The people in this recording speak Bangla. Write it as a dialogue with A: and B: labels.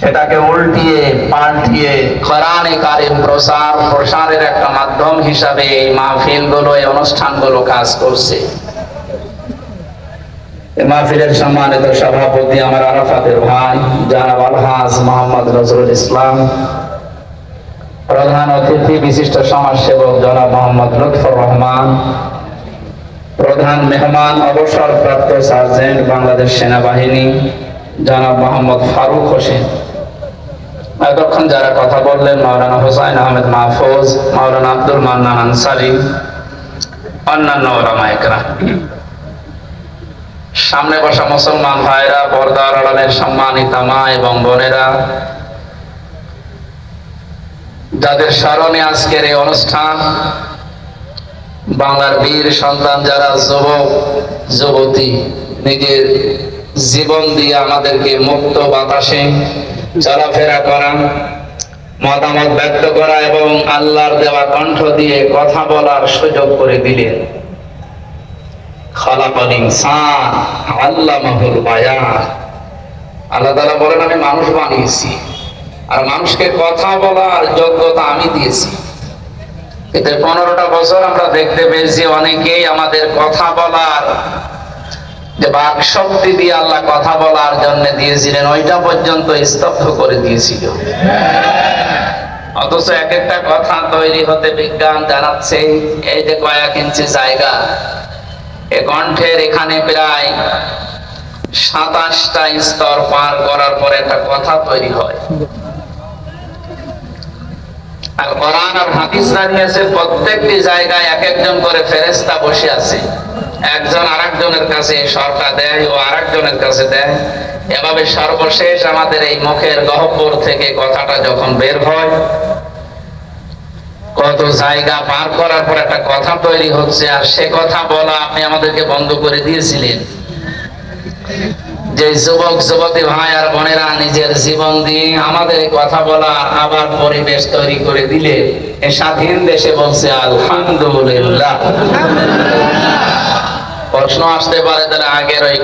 A: সেটাকে উল্টিয়ে পাল্টিয়ে কোরআনে কারিম প্রসার, প্রসারের একটা মাধ্যম হিসাবে এই মাহফিলগুলো, এই অনুষ্ঠানগুলো কাজ করছে। মাহফিলের সম্মানিত সভাপতি আমার আরাফাতের ভাই, জানাব আলহাজ মোহাম্মদ নজরুল ইসলাম। প্রধান অতিথি, বিশিষ্ট সমাজসেবক, জনাব মোহাম্মদ লুৎফর রহমান। প্রধান মেহমান, অবসরপ্রাপ্ত সার্জেন্ট, বাংলাদেশ সেনাবাহিনী। জনাব মোহাম্মদ ফারুক হোসেন। এতক্ষণ যারা কথা বললেন, মাওলানা হোসাইন আহমেদ মাহফুজ, মাওলানা আব্দুল মান্নান আনসারি, অন্যান্য ওলামা একরাম। সামনে বসা মুসলমান ভাইরা, পর্দার আড়ালের সম্মানিতা মা এবং বোনেরা, যাদের স্মরণে আজকের এই অনুষ্ঠান, বাংলার বীর সন্তান যারা, যুবক, যুবতী, নিজের জীবন দিয়ে আমাদেরকে মুক্ত বাতাসে চলাফেরা করা, মতামত ব্যক্ত করা এবং আল্লাহর দেওয়া কণ্ঠ দিয়ে কথা বলার সুযোগ করে দিলেন। আল্লাহ বলেন, আমি মানুষ বানিয়েছি। আর মানুষকে কথা বলার যোগ্যতা আমি দিয়েছি। এতে পনেরোটা বছর আমরা দেখতে পেয়েছি, অনেকেই আমাদের কথা বলার যে বাক শক্তি দিয়ে আল্লাহ কথা বলার জন্য দিয়েছিলেন, ওইটা পর্যন্ত স্তব্ধ করে দিয়েছিল। অথচ এক একটা কথা তৈরি হতে বিজ্ঞান জানাচ্ছে, এই যে কয়েক ইঞ্চি জায়গা, এ কণ্ঠের এখানে প্রায় সাতাশটা স্তর পার করার পরে একটা কথা তৈরি হয়। আর কোরআন আর হাদিস জানিয়েছে, প্রত্যেকটি জায়গায় এক একজন করে ফেরেস্তা বসে আছে। একজন আরেকজনের কাছে সরকার দেয় ও আরেকজনের কাছে দেয়। এভাবে সর্বশেষ আমাদের এই মুখের গহ্বর থেকে কথাটা যখন বের হয়, কত জায়গা পার করার পর একটা কথা তৈরি হচ্ছে আর সে কথা বলা আপনি আমাদেরকে বন্ধ করে দিয়েছিলেন। যে যুবক, যুবতী ভাই আর বোনেরা নিজের জীবন দিয়ে আমাদের কথা বলা আবার পরিবেশ তৈরি করে দিলে স্বাধীন দেশে বলছে, আলহামদুলিল্লাহ। প্রশ্ন আসতে পারে তারা আগের ওই